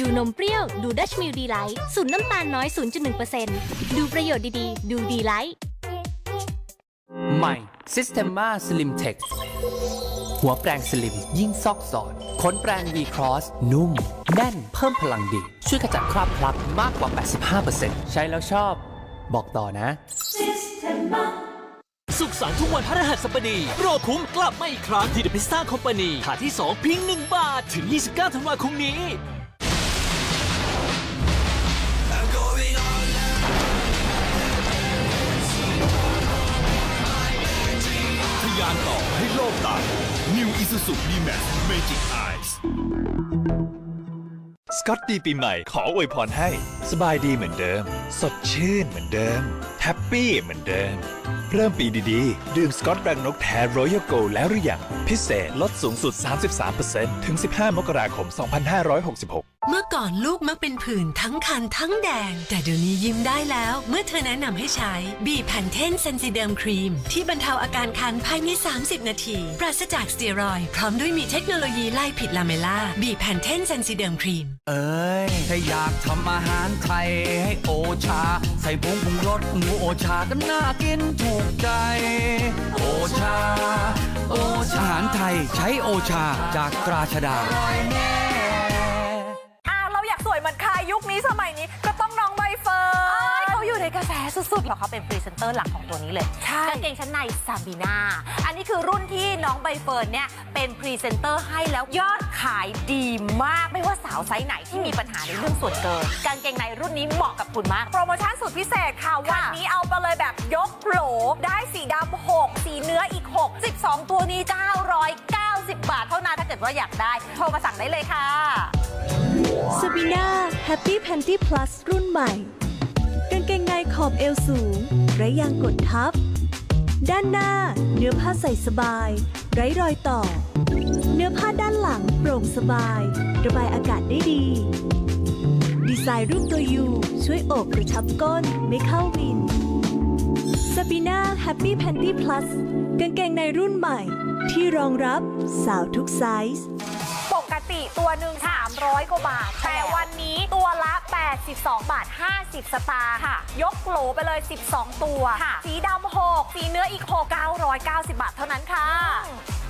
ดูนมเปรี้ยว ดูดัชมิลดีไลท์สูนน้ำตาลน้อย 0.1%ดูประโยชน์ดีๆ ดูดีไลท์ใหม่ Systema Slim Tech หัวแปรงสลิมยิ่งซอกซอนขนแปรง V Cross นุ่ม แน่นเพิ่มพลังดี ช่วยขจัดคราบพลักมากกว่า 85%ใช้แล้วชอบ บอกต่อนะสุขสันต์ทุกวันพฤหัสบดี โปรคุ้มกลับมาอีกครั้งที่ The Pizza Company ฐานที่ 2 เพียง1บาท ถึง 29 ธันวาคมนี้านต่อให้โลกตาย New Isuzu D-Max Magic Eyes สกอตดีปีใหม่ขออวยพรให้ สบายดีเหมือนเดิม สดชื่นเหมือนเดิม แฮปปี้เหมือนเดิม เริ่มปีดีๆ ดื่มสกอตแบงนกแท้ Royal Gold แล้วหรือยัง พิเศษลดสูงสุด 33%ถึง 15 มกราคม 2566 เมื่อก่อนลูกมักเป็นผื่นทั้งคันทั้งแดง แต่เดี๋ยวนี้ยิ้มได้แล้ว เมื่อเธอแนะนำให้ใช้บีแพนเทนเซนซิเดิมครีม ที่บรรเทาอาการคันภายใน 30 นาที ปราศจากสเตียรอยด์พร้อมด้วยมีเทคโนโลยีไล่ผิดลาเมล่าบีแพนเทนเซนซิเดิมครีม เอ้ย ถ้าอยากทำอาหารไทยให้โอชา ใส่ผงปรุงรสหมูโอชาก็น่ากินถูกใจ โอชา โอชาอาหารไทยใช้โอชาจากตราชดาอ่า ยเหมือนใครยุคนี้สมัยนี้ก็ต้องน้องใบเฟิร์นเขาอยู่ในกระแสสุดๆเพราะเขาเป็นพรีเซนเตอร์หลักของตัวนี้เลยใช่กางเกงชั้นในซาบีนาอันนี้คือรุ่นที่น้องใบเฟิร์นเนี่ยเป็นพรีเซนเตอร์ให้แล้วยอดขายดีมาก ไม่ว่าสาวไซส์ไหนที่มีปัญหาในเรื่องส่วนเกินกางเกงในรุ่นนี้เหมาะกับคุณมาก โปรโมชั่นสุดพิเศษค่ะวันนี้เอาไปเลยแบบยกโหลได้สีดำ6สีเนื้ออีก 6 12 ตัวนี้ 990 บาทเท่านั้นถ้าเกิดว่าอยากได้ โทรมาสั่งได้เลยค่ะซาบี แฮปปี้แพนตี้พลัสรุ่นใหม่ กางเกงในขอบเอวสูง ไร้ยางกดทับ ด้านหน้า เนื้อผ้าใส่สบาย ไร้รอยต่อ เนื้อผ้าด้านหลังโปร่งสบาย ระบายอากาศได้ดี ดีไซน์รูปตัวยูช่วยโอบกระชับก้นไม่เข้าวินซาบีน่าแฮปปี้แพนตี้พลัสกางเกงในรุ่นใหม่ ที่รองรับสาวทุกไซส์ ติตัวหนึ่ง300 กว่าบาท แต่วันนี้ตัวละ 82 บาท 50 สตางค์ค่ะยกโหลไปเลย 12 ตัวค่ะสีดำ6สีเนื้ออีก 6 990 บาทเท่านั้นค่ะ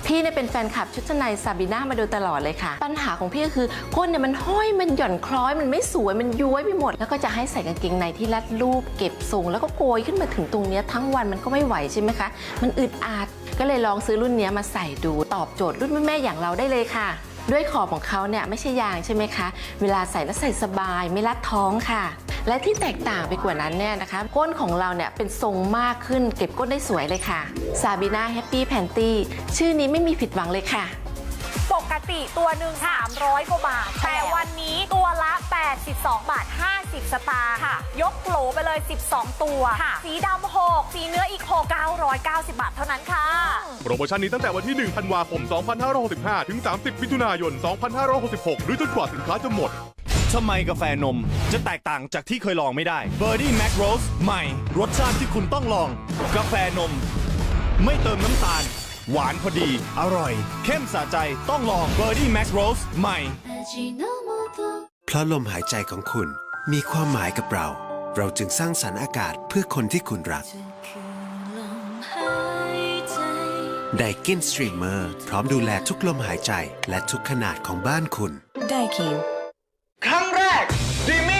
พี่เนี่ยเป็นแฟนคลับชุดชั้นในซาบีน่ามาโดยตลอดเลยค่ะ ปัญหาของพี่ก็คือก้นเนี่ยมันห้อยมันหย่อนคล้อยมันไม่สวยมันย้วยไปหมด แล้วก็จะให้ใส่กางเกงในที่รัดรูปเก็บทรงแล้วก็โกยขึ้นมาถึงตรงเนี้ยทั้งวันมันก็ไม่ไหวใช่ไหมคะ มันอึดอัดก็เลยลองซื้อรุ่นเนี้ยมาใส่ดูตอบโจทย์รุ่นแม่ๆอย่างเราได้เลยค่ะ ด้วยขอบของเขาเนี่ยไม่ใช่ยางใช่ไหมคะ เวลาใส่แล้วใส่สบายไม่รัดท้องค่ะ และที่แตกต่างไปกว่านั้นเนี่ยนะคะ ก้นของเราเนี่ยเป็นทรงมากขึ้นเก็บก้นได้สวยเลยค่ะซาบีนาแฮปปี้แพนตี้ชื่อนี้ไม่มีผิดหวังเลยค่ะ ปกติตัวหนึ่ง300 กว่าบาท แต่วันนี้ตัวละ 82 บาท 50 สตางค์ค่ะยกโหลไปเลย 12 ตัวค่ะสีดำ6สีเนื้ออีก 6 990 บาทเท่านั้นค่ะ โปรโมชั่นนี้ตั้งแต่วันที่ 1 ธันวาคม 2565 ถึง 30 มิถุนายน 2566 หรือจนกว่าสินค้าจะหมดทำไมกาแฟนมจะแตกต่างจากที่เคยลองไม่ได้ b i r d i e Mac Rose ใหม่ รสชาติที่คุณต้องลอง กาแฟนม ไม่เติมน้ำตาล หวานพอดี อร่อย เข้มสะใจต้องลอง b i r d i e Mac Rose ใหม่ เพราะลมหายใจของคุณมีความหมายกับเรา เราจึงสร้างสรรค์อากาศเพื่อคนที่คุณรัก ไดกินสตรีมเมอร์พร้อมดูแลทุกลมหายใจและทุกขนาดของบ้านคุณ ไดคิวครั้งแรก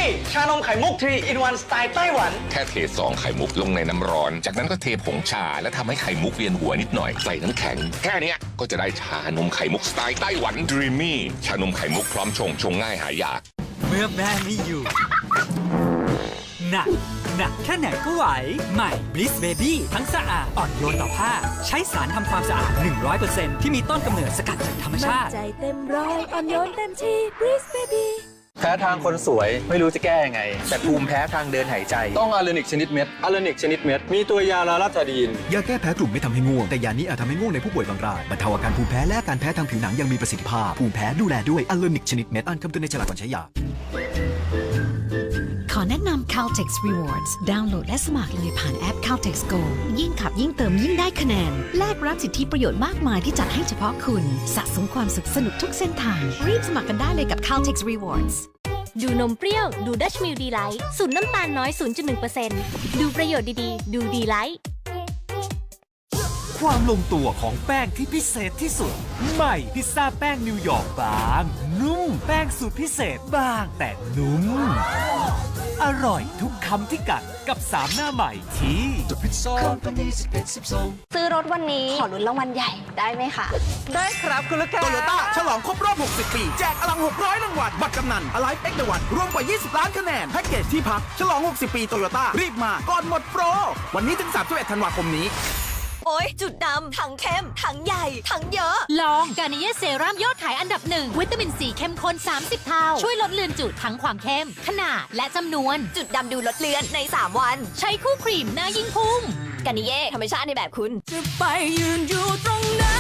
ดีมี่ ชานมไข่มุกทรีอินวันสไตล์ไต้หวัน แค่เทซองไข่มุกลงในน้ำร้อน จากนั้นก็เทผงชาและทำให้ไข่มุกเวียนหัวนิดหน่อย ใส่น้ำแข็ง แค่เนี้ยก็จะได้ชานมไข่มุกสไตล์ไต้หวันด e ีมี่ชานมไข่มุกพร้อมชงชงง่ายหายาก เมื่อแม่ไม่อยู่หนักหนักแค่ไหนก็ไหว ใหม่ Bliss Baby ทั้งสะอาด อ่อนโยนต่อผ้า ใช้สารทำความสะอาด 100%ที่มีต้นกำเนิดสกัดจากธรรมมั่นชาติ ใจเต็มร้อย อ่อนโยนเต็มที่ Breeze Baby แพ้ทางคนสวยไม่รู้จะแก้ยังไง แต่ภูมิแพ้ทางเดินหายใจ ต้องอาเลนิกชนิดเม็ดอาเลนิกชนิดเม็ด มีตัวยาลาลาตาดีน ยาแก้แพ้กลุ่มไม่ทำให้ง่วง แต่ยานี้อาจทำให้ง่วงในผู้ป่วยบางรายบรรเทาอาการภูมิแพ้และอาการแพ้ทางผิวหนังยังมีประสิทธิภาพ ภูมิแพ้ดูแลด้วยอัลเลนิกชนิดเม็ดอ่านคำเตือนในฉลากก่อนใช้ยาขอแนะนำ Caltex Rewards ดาวน์โหลดและสมัครเลยผ่านแอป Caltex Go ยิ่งขับยิ่งเติมยิ่งได้คะแนน แลกรับสิทธิประโยชน์มากมายที่จัดให้เฉพาะคุณ สะสมความสุขสนุกทุกเส้นทาง รีบสมัครกันได้เลยกับ Caltex Rewards ดูนมเปรี้ยว ดูดัชมิลดีไลท์สูตรน้ำตาลน้อย 0.1%ดูประโยชน์ดีๆ ดูดีไลท์ความลงตัวของแป้งที่พิเศษที่สุด ใหม่พิซซ่าแป้งนิวยอร์กบาง นุ่ม แป้งสูตรพิเศษบางแต่นุ่ม อร่อยทุกคำที่กัดกับสามหน้าใหม่ที่ The Pizza Company ซื้อรถวันนี้ ขอลุ้นรางวัลใหญ่ได้ไหมคะ ได้ครับคุณลูกค้าโตโยต้าฉลองครบรอบ 60 ปี แจกอลัง 600 รางวัลบัตรกำนันอ l i v e X ในวันรวมกว่า 20 ล้านคะแนน แพ็กเกจที่พัก ฉลอง 60 ปีโตโยต้ารีบมา ก่อนหมดโปร วันนี้ถึง 31 ธันวาคมนี้โอ๊ยจุดดำถังเข้มถังใหญ่ถังเยอะ ลองกานิเยเซรั่มยอดขายอันดับหนึ่งวิตามินซีเข้มข้น 30 เท่า ช่วยลดเลือนจุดทั้งความเข้ม ขนาดและจำนวน จุดดำดูลดเลือนใน 3 วัน ใช้คู่ครีมหน้ายิ่งพุ่งกานิเย่ธรรมชาติในแบบคุณ จะไปยืนอยู่ตรง